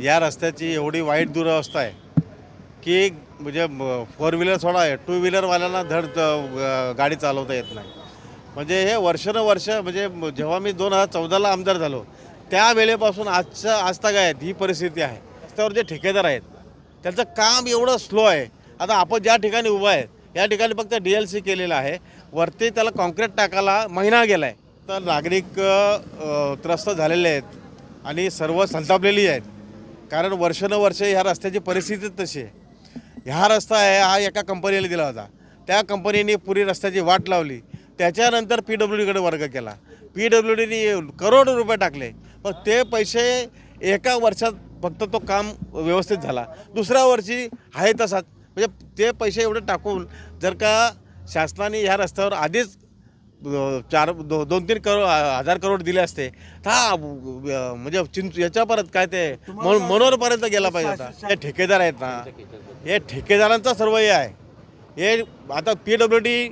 या रस्त्याची एवढी वाईट दुरावस्था आहे की म्हणजे फोर व्हीलर सोडा आहे टू व्हीलरवाल्यांना धड गाडी चालवता येत नाही. म्हणजे हे वर्षानुवर्ष म्हणजे जेव्हा मी दोन हजार चौदाला आमदार झालो त्या वेळेपासून आजच्या आज आहेत ही परिस्थिती आहे. रस्त्यावर जे ठेकेदार आहेत त्यांचं काम एवढं स्लो आहे. आता आपण ज्या ठिकाणी उभं आहे या ठिकाणी फक्त डी एल सी केलेलं आहे. वरती त्याला कॉन्क्रीट टाकायला महिना गेला आहे तर नागरिक त्रस्त झालेले आहेत आणि सर्व संतापलेली आहेत. कारण वर्षानुवर्ष ह्या रस्त्याची परिस्थितीच तशी आहे. ह्या रस्ता आहे हा एका कंपनीला दिला होता. त्या कंपनीने पुरी रस्त्याची वाट लावली. त्याच्यानंतर पी डब्ल्यू डीकडे वर्ग केला. पी डब्ल्यू डीने करोड रुपये टाकले. पण ते पैसे एका वर्षात फक्त तो काम व्यवस्थित झाला. दुसऱ्या वर्षी आहे तसाच. म्हणजे ते पैसे एवढे टाकून जर का शासनाने ह्या रस्त्यावर आधीच चार दो दोन तीन करोड हजार करोड दिले असते. हा म्हणजे चिंच याच्या परत काय ते मन- मनोहरपर्यंत गेला पाहिजे होता हे ठेकेदार आहेत ना. हे ठेकेदारांचा सर्व हे आहे. हे आता पी डब्ल्यू डी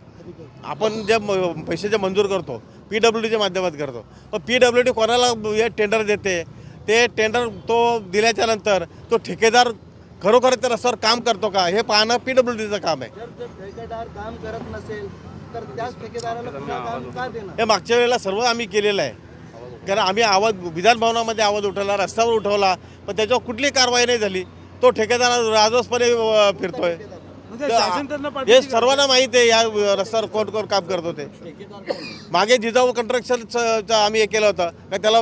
आपण जे पैसे जे मंजूर करतो पी डब्ल्यू डीच्या माध्यमात करतो. पण पी डब्ल्यू डी कोणाला हे टेंडर देते? ते टेंडर तो दिल्याच्या नंतर तो ठेकेदार खरोखर त्या रस्त्यावर काम करतो का? हे पाहणं पी डब्ल्यू डीचं काम आहे ठेकेदार काम करत नसेल तर त्याच ठेकेदाराला पुन्हा काम का देणार? हे मागच्या वेळेला सर्व आम्ही केलेलं आहे. कारण आम्ही आवाज विधान भवनामध्ये आवाज उठवला रस्त्यावर उठवला पण त्याच्यावर कुठली कारवाई नाही झाली. तो ठेकेदार राजवसपणे अ, फिरतोय. हे सर्वांना माहीत आहे या रस्त्यावर कोण कोण काम करत होते. मागे जिजाऊ कंस्ट्रक्शनचं आम्ही हे केलं होतं. का त्याला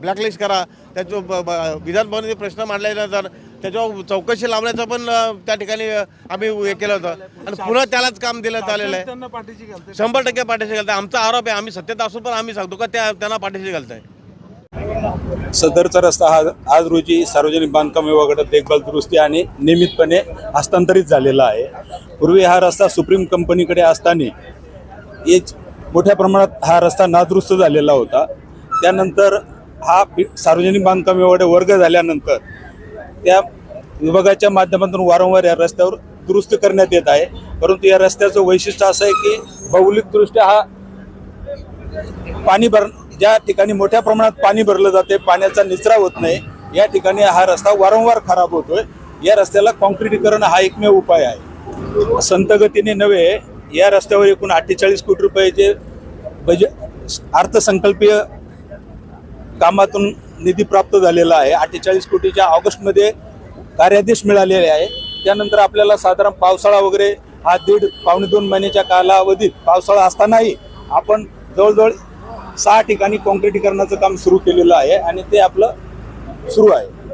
ब्लॅकलिस्ट करा. त्याचं ब- ब- विधान भवनाचे प्रश्न मांडल्यानंतर त्याच्यावर चौकशी लावण्याचं पण त्या ठिकाणी आम्ही हे केलं होतं. आणि पुन्हा त्यालाच काम देण्यात आलेलं आहे घालते शंभर टक्के पाठीशी घालताय. आमचा आरोप आहे. आम्ही सत्तेत असून पण आम्ही सांगतो का त्या त्यांना पाठीशी घालताय. सदरचा रस्ता हा आज रोजी सार्वजनिक बांधकाम विभागाकडे देखभाल दुरुस्ती आणि नियमितपणे हस्तांतरित झालेला आहे. पूर्वी हा रस्ता सुप्रीम कंपनीकडे असताना एक मोठ्या प्रमाणात हा रस्ता नादुरुस्त झालेला होता. त्यानंतर हा सार्वजनिक बांधकाम विभागाकडे वर्ग झाल्यानंतर त्या विभागाच्या माध्यमातून वारंवार या रस्त्यावर दुरुस्त करण्यात येत आहे. परंतु या रस्त्याचं वैशिष्ट्य असं आहे की भौगोलिकदृष्ट्या हा पाणी भर ज्या ठिकाणी मोठ्या प्रमाणात पाणी भरलं जाते पाण्याचा निचरा होत नाही या ठिकाणी हा रस्ता वारंवार खराब होतोय. या रस्त्याला कॉन्क्रिटीकरण हा एकमेव उपाय आहे. संतगतीने नव्हे या रस्त्यावर एकूण अठ्ठेचाळीस कोटी रुपयाचे बजेट अर्थसंकल्पीय कामातून निधी प्राप्त झालेला आहे. अठ्ठेचाळीस कोटीच्या ऑगस्टमध्ये कार्यादेश मिळालेले आहे. त्यानंतर आपल्याला साधारण पावसाळा वगैरे हा दीड पावणे दोन महिन्याच्या कालावधीत पावसाळा असतानाही आपण जवळजवळ सहा ठिकाणी कॉन्क्रिटीकरणाचं काम सुरू केलेलं आहे आणि ते आपलं सुरू आहे.